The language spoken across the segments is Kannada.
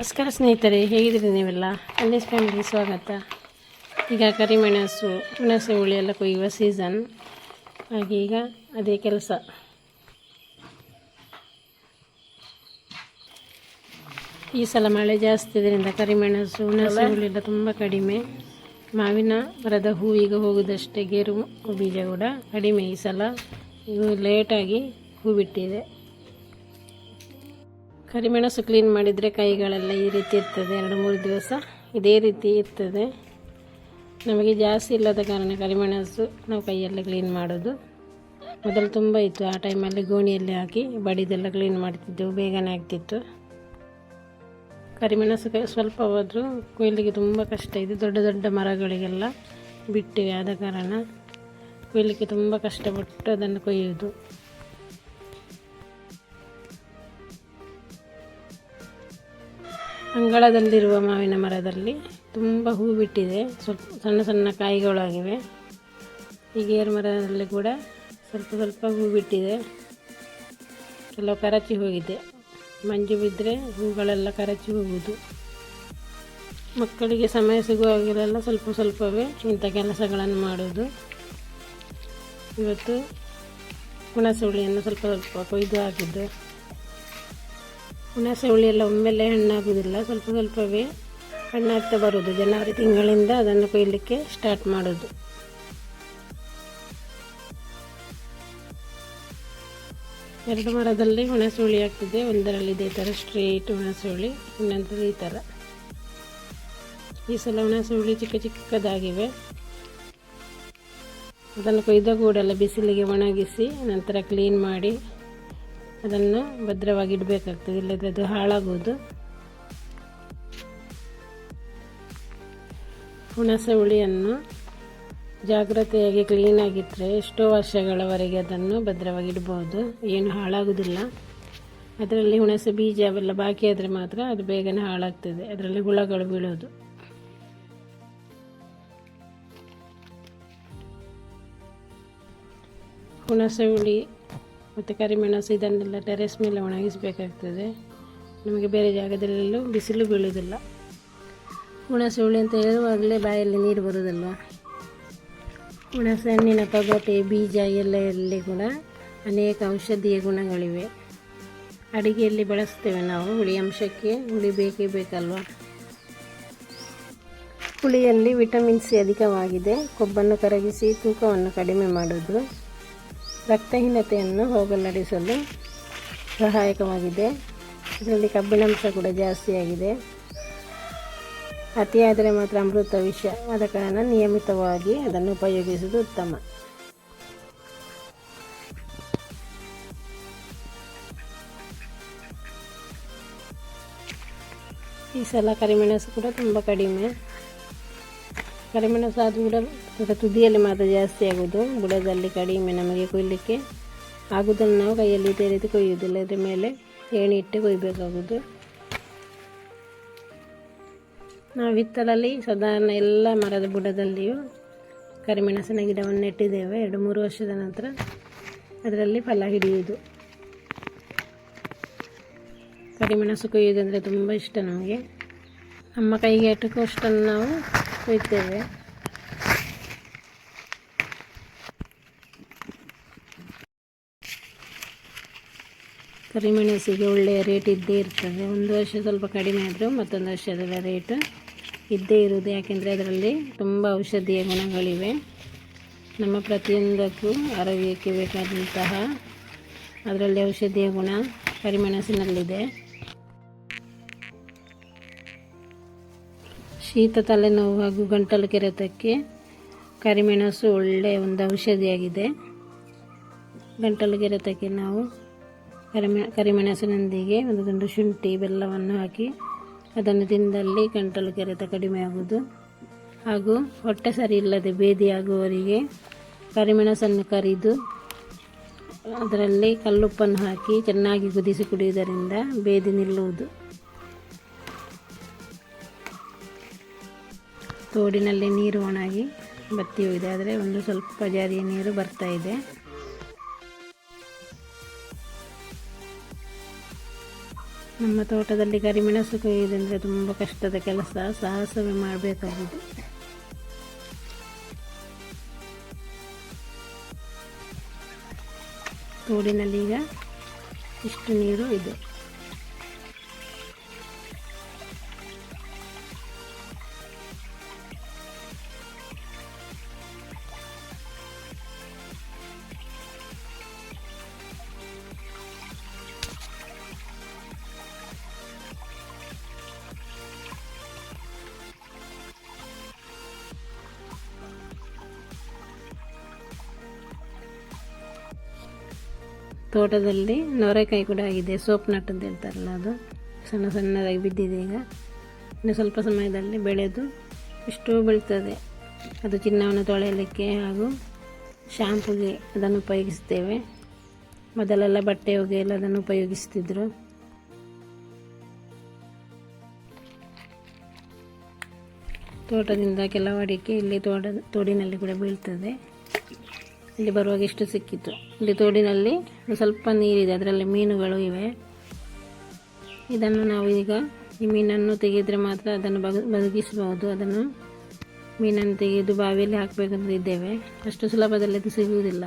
ನಮಸ್ಕಾರ ಸ್ನೇಹಿತರೆ, ಹೇಗಿದ್ದೀರಿ ನೀವೆಲ್ಲ? ಅಲ್ಲಿ ಫ್ಯಾಮಿಲಿ ಸ್ವಾಗತ. ಈಗ ಕರಿಮೆಣಸು ಮೆಣಸು ಹುಳಿ ಎಲ್ಲ ಕೊಯ್ಯುವ ಸೀಸನ್ ಹಾಗೆ ಈಗ ಅದೇ ಕೆಲಸ. ಈ ಸಲ ಮಳೆ ಜಾಸ್ತಿ ಇದರಿಂದ ಕರಿಮೆಣಸು, ಹುಣಸೆ ಹುಳಿ ಎಲ್ಲ ತುಂಬ ಕಡಿಮೆ. ಮಾವಿನ ಮರದ ಹೂ ಈಗ ಹೋಗುದಷ್ಟೇ, ಗೇರು ಬೀಜ ಕೂಡ ಕಡಿಮೆ ಈ ಸಲ. ಇದು ಲೇಟಾಗಿ ಹೂ ಬಿಟ್ಟಿದೆ. ಕರಿಮೆಣಸು ಕ್ಲೀನ್ ಮಾಡಿದರೆ ಕೈಗಳೆಲ್ಲ ಈ ರೀತಿ ಇರ್ತದೆ, ಎರಡು ಮೂರು ದಿವಸ ಇದೇ ರೀತಿ ಇರ್ತದೆ. ನಮಗೆ ಜಾಸ್ತಿ ಇಲ್ಲದ ಕಾರಣ ಕರಿಮೆಣಸು ನಾವು ಕೈಯಲ್ಲೇ ಕ್ಲೀನ್ ಮಾಡೋದು. ಮೊದಲು ತುಂಬ ಇತ್ತು, ಆ ಟೈಮಲ್ಲಿ ಗೋಣಿಯಲ್ಲಿ ಹಾಕಿ ಬಡಿದೆಲ್ಲ ಕ್ಲೀನ್ ಮಾಡ್ತಿದ್ದೆವು, ಬೇಗನೆ ಆಗ್ತಿತ್ತು. ಕರಿಮೆಣಸು ಸ್ವಲ್ಪ ಹೋದರೂ ಕೊಯ್ಲಿಗೆ ತುಂಬ ಕಷ್ಟ ಇದೆ, ದೊಡ್ಡ ದೊಡ್ಡ ಮರಗಳಿಗೆಲ್ಲ ಬಿಟ್ಟಿವೆ ಆದ ಕಾರಣ ಕೊಯ್ಲಿಕ್ಕೆ ತುಂಬ ಕಷ್ಟಪಟ್ಟು ಅದನ್ನು ಕೊಯ್ಯುವುದು ಅಂಗಳದಲ್ಲಿರುವ ಮಾವಿನ ಮರದಲ್ಲಿ ತುಂಬ ಹೂ ಬಿಟ್ಟಿದೆ. ಸ್ವಲ್ಪ ಸಣ್ಣ ಸಣ್ಣ ಕಾಯಿಗಳಾಗಿವೆ. ಈ ಗೇರು ಮರದಲ್ಲಿ ಕೂಡ ಸ್ವಲ್ಪ ಸ್ವಲ್ಪ ಹೂ ಬಿಟ್ಟಿದೆ. ಕೆಲವು ಕರಚಿ ಹೋಗಿದೆ. ಮಂಜು ಬಿದ್ದರೆ ಹೂಗಳೆಲ್ಲ ಕರಚಿ ಹೋಗುವುದು. ಮಕ್ಕಳಿಗೆ ಸಮಯ ಸಿಗುವಾಗಲೆಲ್ಲ ಸ್ವಲ್ಪ ಸ್ವಲ್ಪವೇ ಇಂಥ ಕೆಲಸಗಳನ್ನು ಮಾಡೋದು ಇವತ್ತು ಹುಣಸುಳಿಯನ್ನು ಸ್ವಲ್ಪ ಸ್ವಲ್ಪ ಕೊಯ್ದು ಹಾಕಿದ್ದು. ಹುಣಸೆ ಹುಳಿ ಎಲ್ಲ ಒಮ್ಮೆಲೆ ಹಣ್ಣಾಗುವುದಿಲ್ಲ, ಸ್ವಲ್ಪ ಸ್ವಲ್ಪವೇ ಹಣ್ಣಾಗ್ತಾ ಬರುವುದು. ಜನವರಿ ತಿಂಗಳಿಂದ ಅದನ್ನು ಕೊಯ್ಲಿಕ್ಕೆ ಸ್ಟಾರ್ಟ್ ಮಾಡೋದು ಎರಡು ಮರದಲ್ಲಿ ಹುಣಸೆ ಹುಳಿ ಆಗ್ತಿದೆ. ಒಂದರಲ್ಲಿ ಇದೇ ಥರ ಸ್ಟ್ರೇಟ್ ಹುಣಸೆ ಹುಳಿ ಇನ್ನೊಂದರಲ್ಲಿ ಈ ಥರ ಈ ಸಲ ಹುಣಸೆ ಹುಳಿ ಚಿಕ್ಕ ಚಿಕ್ಕದಾಗಿವೆ. ಅದನ್ನು ಕೊಯ್ದ ಕೂಡಲ್ಲ ಬಿಸಿಲಿಗೆ ಒಣಗಿಸಿ, ನಂತರ ಕ್ಲೀನ್ ಮಾಡಿ ಅದನ್ನು ಭದ್ರವಾಗಿ ಇಡಬೇಕಾಗ್ತದೆ, ಇಲ್ಲದ್ರೆ ಅದು ಹಾಳಾಗೋದು. ಹುಣಸೆ ಹುಳಿಯನ್ನು ಜಾಗ್ರತೆಯಾಗಿ ಕ್ಲೀನಾಗಿಟ್ಟರೆ ಎಷ್ಟೋ ವರ್ಷಗಳವರೆಗೆ ಅದನ್ನು ಭದ್ರವಾಗಿ ಇಡ್ಬೋದು. ಏನು ಹಾಳಾಗುವುದಿಲ್ಲ ಅದರಲ್ಲಿ ಹುಣಸೆ ಬೀಜ ಅವೆಲ್ಲ ಬಾಕಿ ಆದರೆ ಮಾತ್ರ ಅದು ಬೇಗನೆ ಹಾಳಾಗ್ತದೆ. ಅದರಲ್ಲಿ ಹುಳಗಳು ಬೀಳೋದು. ಹುಣಸೆ ಹುಳಿ ಮತ್ತು ಕರಿಮೆಣಸು ಇದನ್ನೆಲ್ಲ ಟೆರೆಸ್ ಮೇಲೆ ಒಣಗಿಸಬೇಕಾಗ್ತದೆ. ನಮಗೆ ಬೇರೆ ಜಾಗದಲ್ಲೆಲ್ಲೂ ಬಿಸಿಲು ಬೀಳುವುದಿಲ್ಲ. ಹುಣಸೆ ಹುಳಿ ಅಂತ ಹೇಳುವಾಗಲೇ ಬಾಯಲ್ಲಿ ನೀರು ಬರೋದಲ್ವ ಹುಣಸೆ ಹಣ್ಣಿನ ತೊಗಟೆ ಬೀಜ ಎಲ್ಲೆಯಲ್ಲಿ ಕೂಡ ಅನೇಕ ಔಷಧೀಯ ಗುಣಗಳಿವೆ. ಅಡುಗೆಯಲ್ಲಿ ಬಳಸ್ತೇವೆ ನಾವು ಹುಳಿ ಅಂಶಕ್ಕೆ. ಹುಳಿ ಬೇಕೇ ಬೇಕಲ್ವ? ಹುಳಿಯಲ್ಲಿ ವಿಟಮಿನ್ ಸಿ ಅಧಿಕವಾಗಿದೆ. ಕೊಬ್ಬನ್ನು ಕರಗಿಸಿ ತೂಕವನ್ನು ಕಡಿಮೆ ಮಾಡುವುದು. ರಕ್ತಹೀನತೆಯನ್ನು ಹೋಗಲಾಡಿಸಲು ಸಹಾಯಕವಾಗಿದೆ. ಇದರಲ್ಲಿ ಕಬ್ಬಿಣಾಂಶ ಕೂಡ ಜಾಸ್ತಿಯಾಗಿದೆ ಅತಿಯಾದರೆ ಮಾತ್ರ ಅಮೃತ ವಿಷ ಆದ ಕಾರಣ ನಿಯಮಿತವಾಗಿ ಅದನ್ನು ಉಪಯೋಗಿಸುವುದು ಉತ್ತಮ. ಈ ಸಲ ಕರಿಮೆಣಸು ಕೂಡ ತುಂಬ ಕಡಿಮೆ. ಕರಿಮೆಣಸು ಅದು ಬುಡ ಸ್ವಲ್ಪ ತುದಿಯಲ್ಲಿ ಮಾತ್ರ ಜಾಸ್ತಿ ಆಗೋದು ಬುಡದಲ್ಲಿ ಕಡಿಮೆ ನಮಗೆ ಕೊಯ್ಯಲಿಕ್ಕೆ ಆಗುವುದನ್ನು ನಾವು ಕೈಯಲ್ಲಿ ಇದೇ ರೀತಿ ಕೊಯ್ಯೋದಿಲ್ಲ ಇದರ ಮೇಲೆ ಏಣಿ ಇಟ್ಟು ಕೊಯ್ಯಬೇಕಾಗೋದು ನಾವು ಹಿತ್ತಲಲ್ಲಿ ಸಾಧಾರಣ ಎಲ್ಲ ಮರದ ಬುಡದಲ್ಲಿಯೂ ಕರಿಮೆಣಸಿನ ಗಿಡವನ್ನು ನೆಟ್ಟಿದ್ದೇವೆ. ಎರಡು ಮೂರು ವರ್ಷದ ನಂತರ ಅದರಲ್ಲಿ ಫಲ ಹಿಡಿಯುವುದು. ಕರಿಮೆಣಸು ಕೊಯ್ಯುವುದಂದರೆ ತುಂಬ ಇಷ್ಟ ನಮಗೆ. ನಮ್ಮ ಕೈಗೆ ಅಷ್ಟನ್ನು ನಾವು ಕೊಯ್ತೇವೆ. ಕರಿಮೆಣಸಿಗೆ ಒಳ್ಳೆಯ ರೇಟ್ ಇದ್ದೇ ಇರ್ತದೆ. ಒಂದು ವರ್ಷ ಸ್ವಲ್ಪ ಕಡಿಮೆ ಆದರೂ ಮತ್ತೊಂದು ವರ್ಷದ ರೇಟ್ ಇದ್ದೇ ಇರುವುದು. ಯಾಕೆಂದರೆ ಅದರಲ್ಲಿ ತುಂಬ ಔಷಧೀಯ ಗುಣಗಳಿವೆ. ನಮ್ಮ ಪ್ರತಿಯೊಂದಕ್ಕೂ ಆರೋಗ್ಯಕ್ಕೆ ಬೇಕಾದಂತಹ ಅದರಲ್ಲಿ ಔಷಧೀಯ ಗುಣ ಕರಿಮೆಣಸಿನಲ್ಲಿದೆ. ಶೀತ ತಲೆನೋವು ಹಾಗೂ ಗಂಟಲು ಕೆರೆತಕ್ಕೆ ಕರಿಮೆಣಸು ಒಳ್ಳೆಯ ಒಂದು ಔಷಧಿಯಾಗಿದೆ. ಗಂಟಲು ಕೆರೆತಕ್ಕೆ ನಾವು ಕರಿಮೆ, ಕರಿಮೆಣಸಿನೊಂದಿಗೆ ಒಂದು ತುಂಡು ಶುಂಠಿ, ಬೆಲ್ಲವನ್ನು ಹಾಕಿ ಅದನ್ನು ತಿಂದಲ್ಲಿ ಗಂಟಲು ಕೆರೆತ ಕಡಿಮೆ ಆಗುವುದು. ಹಾಗೂ ಹೊಟ್ಟೆ ಸರಿ ಇಲ್ಲದೆ ಬೇದಿಯಾಗುವವರಿಗೆ ಕರಿಮೆಣಸನ್ನು ಕರಿದು ಅದರಲ್ಲಿ ಕಲ್ಲುಪ್ಪನ್ನು ಹಾಕಿ ಚೆನ್ನಾಗಿ ಕುದಿಸಿ ಕುಡಿಯುವುದರಿಂದ ಭೇದಿ ನಿಲ್ಲುವುದು. ತೋಡಿನಲ್ಲಿ ನೀರು ಒಣಗಿ ಬತ್ತಿ ಹೋಗಿದೆ ಆದರೆ ಒಂದು ಸ್ವಲ್ಪ ಜಾರಿಯ ನೀರು ಬರ್ತಾ ಇದೆ. ನಮ್ಮ ತೋಟದಲ್ಲಿ ಕರಿಮೆಣಸು ಕೊಯ್ಯುವುದಂದರೆ ತುಂಬ ಕಷ್ಟದ ಕೆಲಸ. ಸಾಹಸವೇ ಮಾಡಬೇಕಾಗಿದೆ ತೋಡಿನಲ್ಲಿ ಈಗ ಇಷ್ಟು ನೀರು ಇದೆ. ತೋಟದಲ್ಲಿ ನೋರೆಕಾಯಿ ಕೂಡ ಆಗಿದೆ. ಸೋಪ್ ನಟ್ ಅಂತ ಹೇಳ್ತಾರಲ್ಲ ಅದು. ಸಣ್ಣ ಸಣ್ಣದಾಗಿ ಬಿದ್ದಿದೆ ಈಗ. ಇನ್ನು ಸ್ವಲ್ಪ ಸಮಯದಲ್ಲಿ ಬೆಳೆದು ಇಷ್ಟು ಬೀಳ್ತದೆ. ಅದು ಚಿನ್ನವನ್ನು ತೊಳೆಯಲಿಕ್ಕೆ ಹಾಗೂ ಶಾಂಪುಗೆ ಅದನ್ನು ಉಪಯೋಗಿಸ್ತೇವೆ. ಮೊದಲೆಲ್ಲ ಬಟ್ಟೆ ಒಗೆಯಲು ಅದನ್ನು ಉಪಯೋಗಿಸ್ತಿದ್ರು. ತೋಟದಿಂದ ಕೆಲವು ಅಡಿಕೆ ಇಲ್ಲಿ ತೋಟ ತೋಡಿನಲ್ಲಿ ಕೂಡ ಬೀಳ್ತದೆ. ಇಲ್ಲಿ ಬರುವಾಗ ಎಷ್ಟು ಸಿಕ್ಕಿತ್ತು? ಇಲ್ಲಿ ತೋಡಿನಲ್ಲಿ ಸ್ವಲ್ಪ ನೀರಿದೆ, ಅದರಲ್ಲಿ ಮೀನುಗಳು ಇವೆ. ಇದನ್ನು ನಾವು ಈಗ ಈ ಮೀನನ್ನು ತೆಗೆದರೆ ಮಾತ್ರ ಅದನ್ನು ಬಗ ಬದುಕಿಸಬಹುದು ಅದನ್ನು ಮೀನನ್ನು ತೆಗೆದು ಬಾವಿಯಲ್ಲಿ ಹಾಕಬೇಕಂತ ಇದ್ದೇವೆ. ಅಷ್ಟು ಸುಲಭದಲ್ಲಿ ಅದು ಸಿಗುವುದಿಲ್ಲ.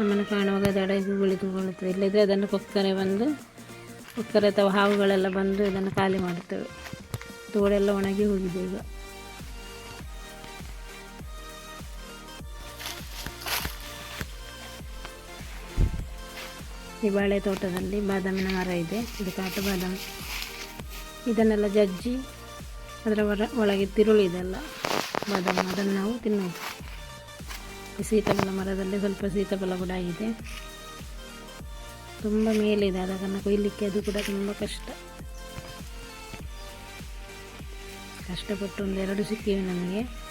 ನಮ್ಮನ್ನು ಕಾಣುವಾಗ ದಡ ಕುಳಿತುಕೊಳ್ಳುತ್ತದೆ ಇಲ್ಲದ್ರೆ ಅದನ್ನು ಕೊಕ್ಕರೆ ಬಂದು, ಕೊಕ್ಕರೆ ಅಥವಾ ಹಾವುಗಳೆಲ್ಲ ಬಂದು ಇದನ್ನು ಖಾಲಿ ಮಾಡುತ್ತವೆ. ತೋಡೆಲ್ಲ ಒಣಗಿ ಹೋಗಿದೆ ಈಗ. ಈ ಬಾಳೆ ತೋಟದಲ್ಲಿ ಬಾದಾಮಿನ ಮರ ಇದೆ. ಇದು ಕಾಟು ಬಾದಾಮಿ. ಇದನ್ನೆಲ್ಲ ಜಜ್ಜಿ ಅದರ ಹೊರ ಒಳಗೆ ತಿರುಳು ಇದೆಲ್ಲ ಬಾದಾಮಿ. ಅದನ್ನು ನಾವು ತಿನ್ನೋದು ಈ ಸೀತಾಫಲ ಮರದಲ್ಲಿ ಸ್ವಲ್ಪ ಸೀತಾಫಲ ಕೂಡ ಆಗಿದೆ. ತುಂಬ ಮೇಲಿದೆ. ಅದನ್ನು ಕೊಯ್ಲಿಕ್ಕೆ ಅದು ಕೂಡ ತುಂಬ ಕಷ್ಟ. ಕಷ್ಟಪಟ್ಟು ಒಂದೆರಡು ಸಿಕ್ಕಿವೆ ನಮಗೆ.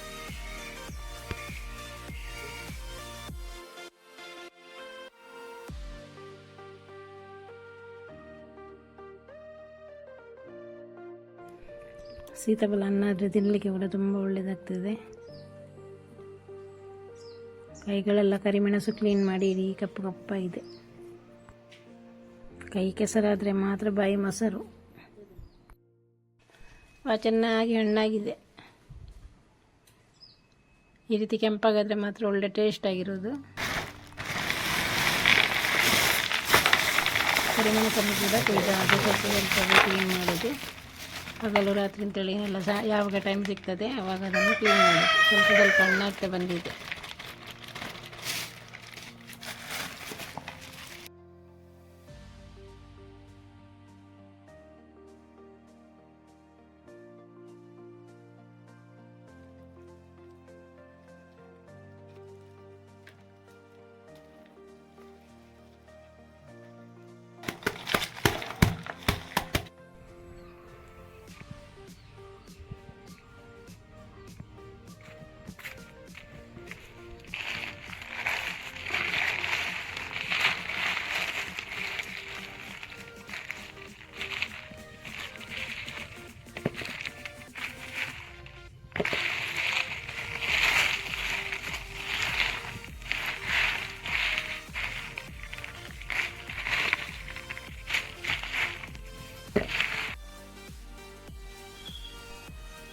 ಸೀತಾಫಲ ಅನ್ನ ಆದರೆ ತಿನ್ನಲಿಕ್ಕೆ ಕೂಡ ತುಂಬ ಒಳ್ಳೆಯದಾಗ್ತದೆ ಕೈಗಳೆಲ್ಲ ಕರಿಮೆಣಸು ಕ್ಲೀನ್ ಮಾಡಿ ಇಡೀ ಕಪ್ಪು ಕಪ್ಪಾಗಿದೆ. ಕೈ ಕೆಸರಾದರೆ ಮಾತ್ರ ಬಾಯಿ ಮೊಸರು. ಭಾಳ ಚೆನ್ನಾಗಿ ಹಣ್ಣಾಗಿದೆ. ಈ ರೀತಿ ಕೆಂಪಾಗಾದರೆ ಮಾತ್ರ ಒಳ್ಳೆ ಟೇಸ್ಟ್ ಆಗಿರೋದು. ಕರಿಮೆಣಸನ್ನು ಕೂಡ ಕೊಯ್ದು ಅದು ಸ್ವಲ್ಪ ಕ್ಲೀನ್ ಮಾಡೋದು. ಹಗಲು ರಾತ್ರಿ ಅಂತೇಳಿ ಎಲ್ಲ ಸಹ ಯಾವಾಗ ಟೈಮ್ ಸಿಗ್ತದೆ ಅವಾಗ ಅದನ್ನು ಕ್ಲೀನ್ ಮಾಡಿ ಸ್ವಲ್ಪ ಸ್ವಲ್ಪ ಹಣ್ಣಾಗ್ತಾ ಬಂದಿದೆ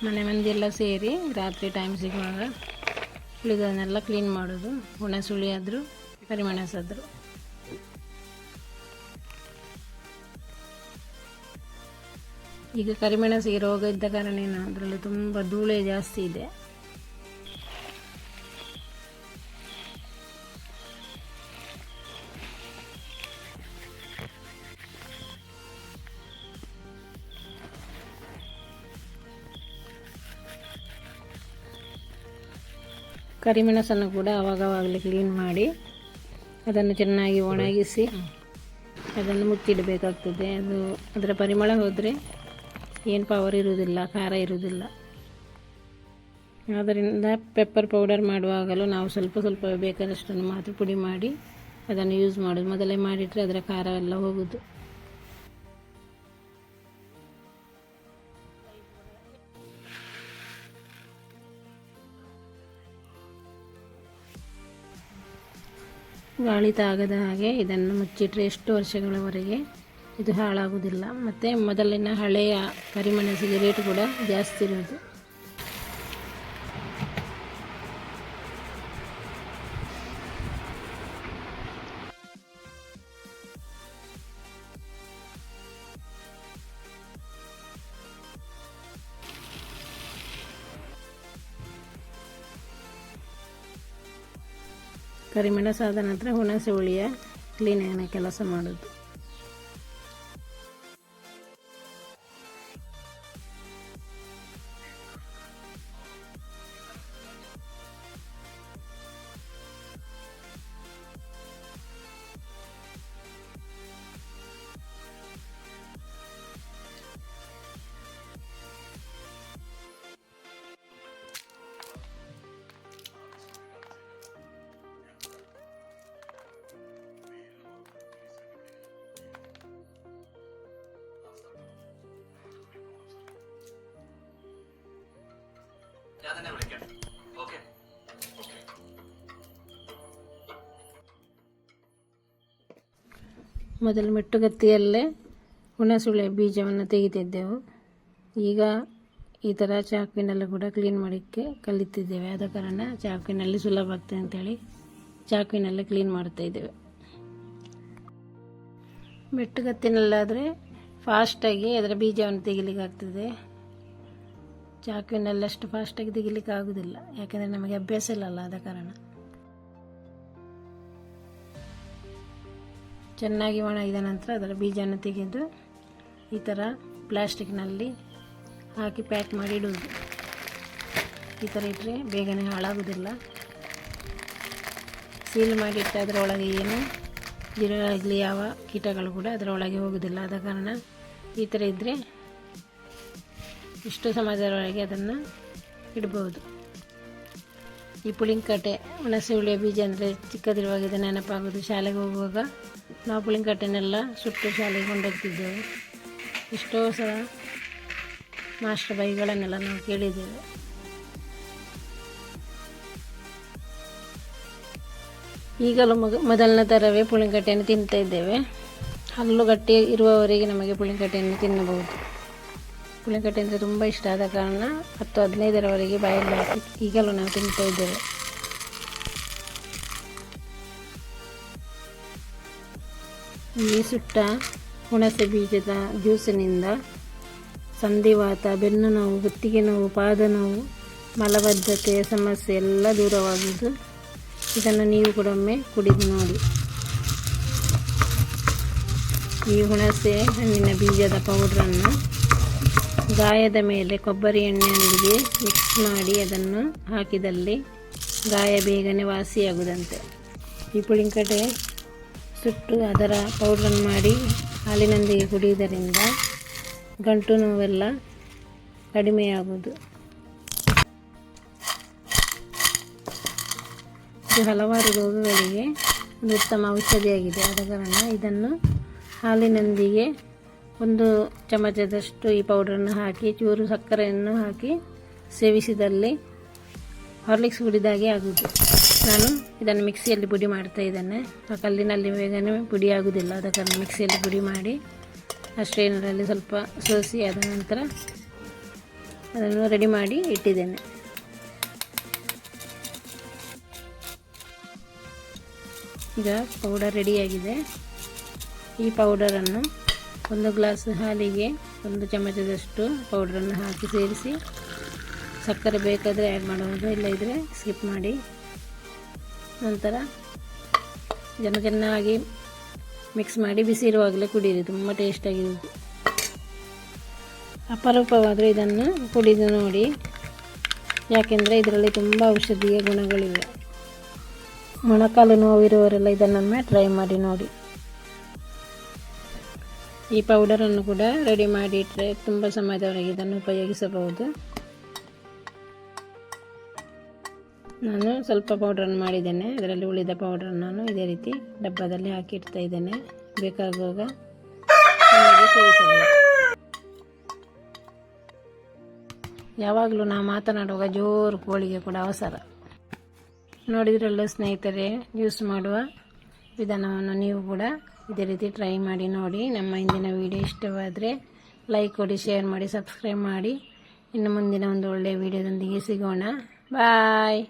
ಮನೆ ಮಂದಿ ಎಲ್ಲ ಸೇರಿ ರಾತ್ರಿ ಟೈಮ್ ಸಿಗುವಾಗ ಉಳಿದನ್ನೆಲ್ಲ ಕ್ಲೀನ್ ಮಾಡೋದು. ಹುಣಸುಳಿ ಆದರೂ ಕರಿಮೆಣಸಾದ್ರು ಈಗ ಕರಿಮೆಣಸಿಗೆ ರೋಗ ಇದ್ದ ಕಾರಣ ಏನು? ಅದರಲ್ಲಿ ತುಂಬ ಧೂಳೆ ಜಾಸ್ತಿ ಇದೆ. ಕರಿಮೆಣಸನ್ನು ಕೂಡ ಅವಾಗವಾಗಲೇ ಕ್ಲೀನ್ ಮಾಡಿ ಅದನ್ನು ಚೆನ್ನಾಗಿ ಒಣಗಿಸಿ ಅದನ್ನು ಮುಚ್ಚಿಡಬೇಕಾಗ್ತದೆ. ಅದು ಅದರ ಪರಿಮಳ ಹೋದರೆ ಏನು ಪವರ್ ಇರುವುದಿಲ್ಲ, ಖಾರ ಇರುವುದಿಲ್ಲ. ಆದ್ದರಿಂದ ಪೆಪ್ಪರ್ ಪೌಡರ್ ಮಾಡುವಾಗಲೂ ನಾವು ಸ್ವಲ್ಪ ಸ್ವಲ್ಪ ಬೇಕಾದಷ್ಟನ್ನು ಮಾತ್ರ ಪುಡಿ ಮಾಡಿ ಅದನ್ನು ಯೂಸ್ ಮಾಡೋದು. ಮೊದಲೇ ಮಾಡಿದರೆ ಅದರ ಖಾರ ಎಲ್ಲ ಹೋಗುದು. ಗಾಳಿ ತಾಗದ ಹಾಗೆ ಇದನ್ನು ಮುಚ್ಚಿಟ್ರೆ ಎಷ್ಟು ವರ್ಷಗಳವರೆಗೆ ಇದು ಹಾಳಾಗುವುದಿಲ್ಲ. ಮತ್ತು ಮೊದಲಿನ ಹಳೆಯ ಕರಿಮೆಣಸಿಗೆ ರೇಟ್ ಕೂಡ ಜಾಸ್ತಿ ಇರೋದು. ಕರಿಮೆಣಸಾದ ನಂತರ ಹುಣಸೆ ಹುಳಿಯ ಕ್ಲೀನಿಂಗ್ನ ಕೆಲಸ ಮಾಡೋದು. ഞാൻ തന്നെ വിളിക്കാം ഓക്കെ ಮೊದಲು ಮೆಟ್ಟುಗತ್ತಿಯಲ್ಲೇ ಹುಣಸುಳೆ ಬೀಜವನ್ನು ತೆಗಿತಿದ್ದೆವು ಈಗ ಈ ಥರ ಚಾಕುವಿನಲ್ಲಿ ಕೂಡ ಕ್ಲೀನ್ ಮಾಡೋಕ್ಕೆ ಕಲಿತಿದ್ದೇವೆ ಆದ ಕಾರಣ ಚಾಕುವಿನಲ್ಲಿ ಸುಲಭ ಆಗ್ತದೆ ಅಂತೇಳಿ ಚಾಕುವಿನಲ್ಲೇ ಕ್ಲೀನ್ ಮಾಡ್ತಾ ಇದ್ದೇವೆ ಮೆಟ್ಟುಗತ್ತಿನಲ್ಲಾದರೆ ಫಾಸ್ಟಾಗಿ ಅದರ ಬೀಜವನ್ನು ತೆಗಿಲಿಕ್ಕೆ ಆಗ್ತದೆ ಚಾಕುವಿನಲ್ಲಿ ಅಷ್ಟು ಫಾಸ್ಟಾಗಿ ತೆಗಿಲಿಕ್ಕೆ ಆಗೋದಿಲ್ಲ ಯಾಕೆಂದರೆ ನಮಗೆ ಅಭ್ಯಾಸ ಇಲ್ಲಲ್ಲ ಆದ ಕಾರಣ. ಚೆನ್ನಾಗಿ ಒಣಗಿದ ನಂತರ ಅದರ ಬೀಜವನ್ನು ತೆಗೆದು ಈ ಥರ ಪ್ಲಾಸ್ಟಿಕ್ನಲ್ಲಿ ಹಾಕಿ ಪ್ಯಾಕ್ ಮಾಡಿ ಇಡುವುದು. ಈ ಥರ ಇಟ್ಟರೆ ಬೇಗನೆ ಹಾಳಾಗೋದಿಲ್ಲ. ಸೀಲ್ ಮಾಡಿ ಇಟ್ಟು ಅದರೊಳಗೆ ಏನು ಗಿಡಗಳಾಗಲಿ ಯಾವ ಕೀಟಗಳು ಕೂಡ ಅದರೊಳಗೆ ಹೋಗೋದಿಲ್ಲ. ಆದ ಕಾರಣ ಈ ಥರ ಇದ್ದರೆ ಇಷ್ಟು ಸಮಯದವರೆಗೆ ಅದನ್ನು ಇಡ್ಬೋದು. ಈ ಪುಳಿಂಕಟ್ಟೆ ಹುಣಸೆ ಹುಳಿಯ ಬೀಜ ಅಂದರೆ ಚಿಕ್ಕದಿರುವಾಗ ಇದು ನೆನಪಾಗೋದು. ಶಾಲೆಗೆ ಹೋಗುವಾಗ ನಾವು ಪುಳಿಂಕಟ್ಟೆನೆಲ್ಲ ಸುಟ್ಟು ಶಾಲೆಗೆ ಕೊಂಡೋಗ್ತಿದ್ದೆವು. ಎಷ್ಟೋ ಸಲ ಮಾಸ್ಟರ್ ಬೈಗಳನ್ನೆಲ್ಲ ನಾವು ಕೇಳಿದ್ದೇವೆ. ಈಗಲೂ ಮಗ, ಮೊದಲನೇ ಥರವೇ ಪುಳಿಂಕಟ್ಟೆಯನ್ನು ತಿಂತಾ ಇದ್ದೇವೆ. ಹಲ್ಲು ಗಟ್ಟಿ ಇರುವವರೆಗೆ ನಮಗೆ ಪುಳಿಂಕಟ್ಟೆಯನ್ನು ತಿನ್ನಬಹುದು. ಪುಳಿಂಕಟ್ಟೆ ಅಂದರೆ ತುಂಬ ಇಷ್ಟ ಆದ ಕಾರಣ ಹತ್ತು ಹದಿನೈದರವರೆಗೆ ಬಾಯಲ್ಲಿ ಹಾಕಿ ಈಗಲೂ ನಾವು ತಿಂತಾ ಇದ್ದೇವೆ. ಈ ಸುಟ್ಟ ಹುಣಸೆ ಬೀಜದ ಜ್ಯೂಸಿನಿಂದ ಸಂಧಿವಾತ, ಬೆನ್ನು ನೋವು, ಗುತ್ತಿಗೆ ನೋವು, ಪಾದ ನೋವು, ಮಲಬದ್ಧತೆಯ ಸಮಸ್ಯೆ ಎಲ್ಲ ದೂರವಾಗುವುದು ಇದನ್ನು ನೀವು ಕೂಡ ಒಮ್ಮೆ ಕುಡಿದು ನೋಡಿ. ಈ ಹುಣಸೆ ಹಣ್ಣಿನ ಬೀಜದ ಪೌಡ್ರನ್ನು ಗಾಯದ ಮೇಲೆ ಕೊಬ್ಬರಿ ಎಣ್ಣೆಯೊಂದಿಗೆ ಮಿಕ್ಸ್ ಮಾಡಿ ಅದನ್ನು ಹಾಕಿದಲ್ಲಿ ಗಾಯ ಬೇಗನೆ ವಾಸಿಯಾಗುವುದಂತೆ ಈ ಪುಡಿಂಕಟೆ ಸುಟ್ಟು ಅದರ ಪೌಡ್ರನ್ನು ಮಾಡಿ ಹಾಲಿನೊಂದಿಗೆ ಕುಡಿಯುವುದರಿಂದ ಗಂಟು ನೋವೆಲ್ಲ ಕಡಿಮೆಯಾಗುವುದು. ಇದು ಹಲವಾರು ರೋಗಗಳಿಗೆ ಒಂದು ಉತ್ತಮ ಔಷಧಿಯಾಗಿದೆ. ಆದ ಕಾರಣ ಇದನ್ನು ಹಾಲಿನೊಂದಿಗೆ ಒಂದು ಚಮಚದಷ್ಟು ಈ ಪೌಡ್ರನ್ನು ಹಾಕಿ, ಚೂರು ಸಕ್ಕರೆಯನ್ನು ಹಾಕಿ ಸೇವಿಸಿದಲ್ಲಿ ಹಾರ್ಲಿಕ್ಸ್ ಹುಡಿದಾಗೆ ಆಗುವುದು. ನಾನು ಇದನ್ನು ಮಿಕ್ಸಿಯಲ್ಲಿ ಪುಡಿ ಮಾಡ್ತಾ ಇದ್ದೇನೆ. ಆ ಕಲ್ಲಿನಲ್ಲಿ ಬೇಗನೆ ಪುಡಿ ಆಗುವುದಿಲ್ಲ. ಕಾರಣ ಮಿಕ್ಸಿಯಲ್ಲಿ ಪುಡಿ ಮಾಡಿ ಆ ಸ್ಟ್ರೈನರಲ್ಲಿ ಸ್ವಲ್ಪ ಸೋಸಿ ಆದ ನಂತರ ಅದನ್ನು ರೆಡಿ ಮಾಡಿ ಇಟ್ಟಿದ್ದೇನೆ. ಈಗ ಪೌಡರ್ ರೆಡಿಯಾಗಿದೆ ಈ ಪೌಡರನ್ನು ಒಂದು ಗ್ಲಾಸ್ ಹಾಲಿಗೆ ಒಂದು ಚಮಚದಷ್ಟು ಪೌಡ್ರನ್ನು ಹಾಕಿ ಸೇರಿಸಿ. ಸಕ್ಕರೆ ಬೇಕಾದರೆ ಆ್ಯಡ್ ಮಾಡಬಹುದು ಇಲ್ಲದಿದ್ದರೆ ಸ್ಕಿಪ್ ಮಾಡಿ. ನಂತರ ಜನ ಚೆನ್ನಾಗಿ ಮಿಕ್ಸ್ ಮಾಡಿ ಬಿಸಿ ಇರುವಾಗಲೇ ಕುಡಿಯಿರಿ ತುಂಬ ಟೇಸ್ಟಾಗಿರುತ್ತೆ ಅಪರೂಪವಾದರೂ ಇದನ್ನು ಕುಡಿದು ನೋಡಿ, ಯಾಕೆಂದರೆ ಇದರಲ್ಲಿ ತುಂಬ ಔಷಧೀಯ ಗುಣಗಳಿವೆ. ಮೊಣಕಾಲು ನೋವಿರುವವರೆಲ್ಲ ಇದನ್ನೊಮ್ಮೆ ಟ್ರೈ ಮಾಡಿ ನೋಡಿ. ಈ ಪೌಡರನ್ನು ಕೂಡ ರೆಡಿ ಮಾಡಿ ಇಟ್ಟರೆ ತುಂಬ ಸಮಯದವರೆಗೆ ಇದನ್ನು ಉಪಯೋಗಿಸಬಹುದು. ನಾನು ಸ್ವಲ್ಪ ಪೌಡ್ರನ್ನು ಮಾಡಿದ್ದೇನೆ. ಅದರಲ್ಲಿ ಉಳಿದ ಪೌಡ್ರನ್ನು ನಾನು ಇದೇ ರೀತಿ ಡಬ್ಬದಲ್ಲಿ ಹಾಕಿಡ್ತಾ ಇದ್ದೇನೆ. ಬೇಕಾಗುವಾಗ ಯಾವಾಗಲೂ ನಾವು ಮಾತನಾಡುವಾಗ ಜೋರು ಕೋಳಿಗೆ ಕೂಡ ಅವಸರ. ನೋಡಿದ್ರಲ್ಲ ಸ್ನೇಹಿತರೆ ಯೂಸ್ ಮಾಡುವ ವಿಧಾನವನ್ನು ನೀವು ಕೂಡ ಇದೇ ರೀತಿ ಟ್ರೈ ಮಾಡಿ ನೋಡಿ. ನಮ್ಮ ಇಂದಿನ ವಿಡಿಯೋ ಇಷ್ಟವಾದರೆ ಲೈಕ್ ಕೊಡಿ ಶೇರ್ ಮಾಡಿ ಸಬ್ಸ್ಕ್ರೈಬ್ ಮಾಡಿ. ಇನ್ನು ಮುಂದಿನ ಒಂದು ಒಳ್ಳೆಯ ವಿಡಿಯೋದೊಂದಿಗೆ ಸಿಗೋಣ. ಬಾಯ್